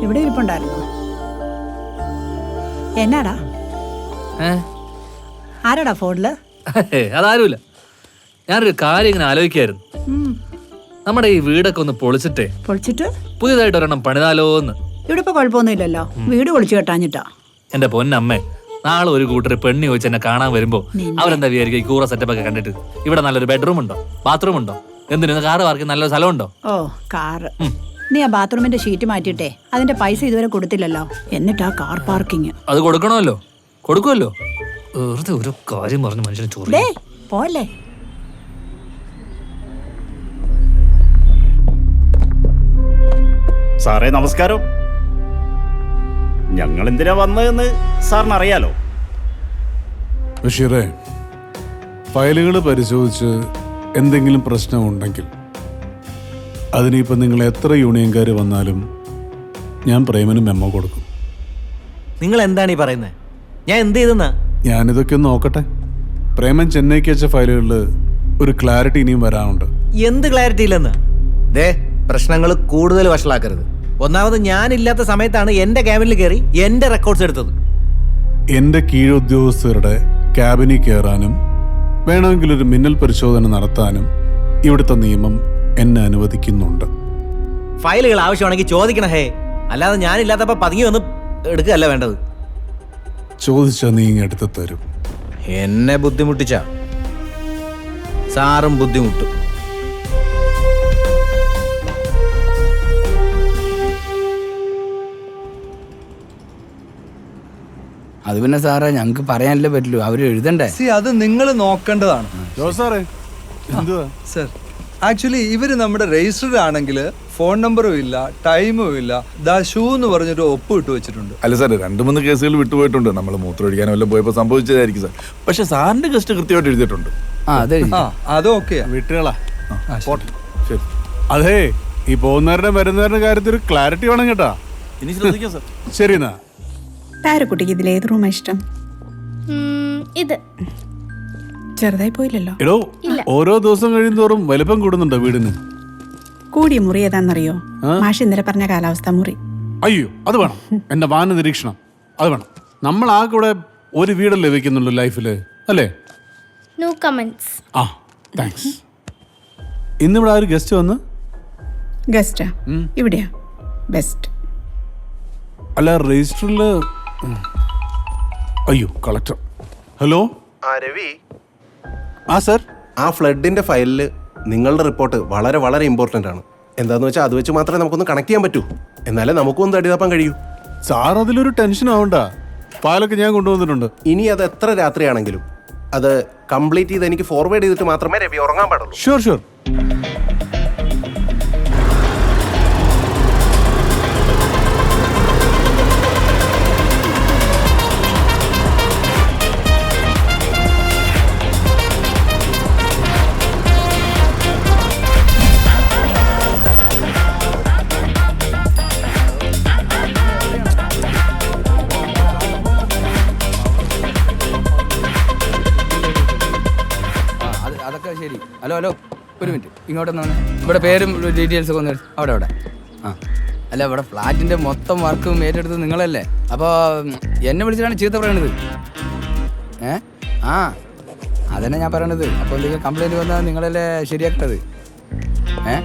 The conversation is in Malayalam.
വീട്ടിലുണ്ടായിരുന്നു എന്നാടാ? ഏ? ആരാടാ ഫോണിൽ? അതാരുമില്ല. ഞാനൊരു കാര്യം ഇങ്ങനെ ആലോചിക്കായിരുന്നു. നമ്മുടെ ഈ വീടൊക്കെ ഒന്ന് പൊളിച്ചിട്ടേ. പൊളിച്ചിട്ട്? പുതിയതായിട്ട് ഒരെണ്ണം പണിതാലോ എന്ന്. ഇവിടെ ഇപ്പൊ കുഴപ്പമൊന്നുമില്ലല്ലോ വീട് പൊളിച്ചു കെട്ടാഞ്ഞിട്ടാ. എന്റെ പൊന്നമ്മേ നാളെ ഒരു കൂട്ടർ പെണ്ണി ചോദിച്ച് എന്നെ കാണാൻ വരുമ്പോ അവരെന്താ വിചാരിക്കും ഈ കൂറ സെറ്റപ്പ് ഒക്കെ കണ്ടിട്ട്? ഇവിടെ നല്ലൊരു ബെഡ്റൂം ഉണ്ടോ? ബാത്റൂം ഉണ്ടോ? എന്തിനു കാറ് വാർക്കി നല്ലൊരു സ്ഥലമുണ്ടോ? ഓ കാറ് നീ ആ ബാത്റൂമിന്റെ ഷീറ്റ് മാറ്റിയിട്ടേ അതിന്റെ പൈസ ഇതുവരെ കൊടുത്തില്ലല്ലോ. എന്നിട്ട് ആ കാർ പാർക്കിങ്. അത് കൊടുക്കണമല്ലോ. കൊടുക്കുമല്ലോ. വെറുതെ ഒരു കാര്യം പറഞ്ഞ് മനുഷ്യനെ ചോറി പോലെ സാറേ നമസ്കാരം. ഞങ്ങൾ എന്തിനാ വന്നതെന്ന് സാറിന് അറിയാലോ ബഷീറെ ഫയലുകൾ പരിശോധിച്ച് എന്തെങ്കിലും പ്രശ്നമുണ്ടെങ്കിൽ അതിനിപ്പോൾ നിങ്ങൾ എത്ര യൂണിയൻകാർ വന്നാലും ഞാൻ പ്രേമന് മെമ്മോ കൊടുക്കും. നിങ്ങൾ എന്താണ് ഈ പറയുന്നത് ഞാൻ എന്ത് ചെയ്തെന്നാ? ഞാനിതൊക്കെ ഒന്ന് നോക്കട്ടെ. പ്രേമൻ ചെന്നൈക്ക് വെച്ച ഫയലുകളിൽ ഒരു ക്ലാരിറ്റി ഇനിയും വരാനുണ്ട്. എന്ത് ക്ലാരിറ്റി ഇല്ലെന്ന്? ദേ പ്രശ്നങ്ങൾ കൂടുതൽ വഷളാക്കരുത്. ഒന്നാമത് ഞാനില്ലാത്ത സമയത്താണ് എന്റെ ക്യാബിനിൽ കയറി എന്റെ റെക്കോർഡ്സ് എടുത്തത്. എന്റെ കീഴുദ്യോഗസ്ഥരുടെ ക്യാബിനിൽ കയറാനും വേണമെങ്കിൽ ഒരു മിന്നൽ പരിശോധന നടത്താനും ഇവിടുത്തെ നിയമം എന്നെ അനുവദിക്കുന്നുണ്ട്. ഫയലുകൾ ആവശ്യമാണെങ്കിൽ ചോദിക്കണം ഹേ. അല്ലാതെ ഞാനില്ലാത്തപ്പോ പതുങ്ങി വന്ന് എടുക്കുകയല്ല വേണ്ടത്. ചോദിച്ചാൽ നീ ഇങ്ങ് എടുത്ത് തരും. എന്നെ ബുദ്ധിമുട്ടിച്ച. സാറും ബുദ്ധിമുട്ടും. അത് പിന്നെ സാറേ ഞങ്ങൾക്ക് പറയാനല്ലേ പറ്റുള്ളൂ അവർ എഴുതണ്ടേ? സി അത് നിങ്ങൾ നോക്കേണ്ടതാണ്. സാറേ എന്തുവാ? സർ ആക്ച്വലി ഇവർ നമ്മുടെ രജിസ്റ്റർഡ് ആണെങ്കിൽ ഫോൺ നമ്പറും ഇല്ല ടൈമും ഇല്ല. ദാ ഷൂ എന്ന് പറഞ്ഞൊരു ഒപ്പ് ഇട്ട് വെച്ചിട്ടുണ്ട്. അല്ല സാർ രണ്ട് മൂന്ന് കേസുകൾ വിട്ടുപോയിട്ടുണ്ട് നമ്മൾ മൂത്രമൊഴിക്കാനോ വല്ലതും പോയപ്പോൾ സംഭവിച്ചതായിരിക്കും സാർ. പക്ഷെ സാറിന്റെ ഗസ്റ്റ് കൃത്യമായിട്ട് എഴുതിയിട്ടുണ്ട്. ആ അതെ ആ അതൊക്കെ വിട്ടുകളാ. പോട്ടെ. ശരി. അതെ ഈ പോകുന്നവരുടെ വരുന്നവരുടെ കാര്യത്തിൽ ഒരു ക്ലാരിറ്റി വേണം കേട്ടാ. ഇനി ശ്രദ്ധിക്കാം സാർ. ശരി എന്നാ. പാരക്കുട്ടിക്ക് ഇതിൽ ഏത് റൂമാണ് ഇഷ്ടം? ഇത്. ചെറുതായി പോയില്ലല്ലോ. എടോ ഓരോ ദിവസം കഴിയുന്തോറും വലിപ്പം കൂടുന്നുണ്ടോ വീടിന്? കൂടിയ മുറി ഏതാണെന്നറിയോ മാഷ് ഇന്നലെ പറഞ്ഞ കാലാവസ്ഥ മുറി. അയ്യോ അത് വേണം. എന്റെ വാന നിരീക്ഷണം. അത് വേണം. നമ്മൾ ആ കൂടെ ഒരു വീടല്ലേ വെക്കുന്നുള്ളൂ ലൈഫിൽ അല്ലേ? നോ കമന്റ്സ് ആ താങ്ക്സ് ഇന്നിവിടെ ആ ഒരു ഗസ്റ്റ് വന്ന് ഗസ്റ്റാ ഇവിടെയാ. ബെസ്റ്റ് അല്ല രജിസ്റ്ററിൽ അയ്യോ കളക്ടർ ഹലോ ആ രവി. ആ സർ ആ ഫ്ലഡിന്റെ ഫയലിൽ നിങ്ങളുടെ റിപ്പോർട്ട് വളരെ വളരെ ഇമ്പോർട്ടന്റ് ആണ്. എന്താന്ന് വെച്ചാൽ അത് വെച്ച് മാത്രമേ നമുക്കൊന്ന് കണക്ട് ചെയ്യാൻ പറ്റൂ. എന്നാലേ നമുക്കൊന്ന് തടിതാപ്പാൻ കഴിയൂ. സാർ അതിലൊരു ടെൻഷൻ ആവണ്ട. ഫയലൊക്കെ ഞാൻ കൊണ്ടുവന്നിട്ടുണ്ട്. ഇനി അത് എത്ര രാത്രിയാണെങ്കിലും അത് കംപ്ലീറ്റ് ചെയ്ത് എനിക്ക് ഫോർവേഡ് ചെയ്തിട്ട് മാത്രമേ രവി ഉറങ്ങാൻ പാടുള്ളൂ. ഷുവർ ഷുവർ ശരി. Hello hello. ഒരു മിനിറ്റ്. ഇങ്ങോട്ട് വന്നേ. ഇവിടെ പേരും ഡീറ്റെയിൽസ് ഒക്കെ ഒന്ന് അവിടെ അവിടെ. ആ. അല്ല ഇവിടെ ഫ്ലാറ്റിന്റെ മൊത്തം വർക്കും ഏറ്റെടുത്തത് നിങ്ങളല്ലേ? അപ്പോൾ എന്നെ വിളിച്ചിട്ടാണ് ചീത്ത പറയണത്. ഏ? ആ. അതന്നെ ഞാൻ പറയണത്. അപ്പോൾ എന്തെങ്കിലും കംപ്ലൈന്റ് വന്നാൽ നിങ്ങളല്ലേ ശരിയാക്കേണ്ടത്? ഏ?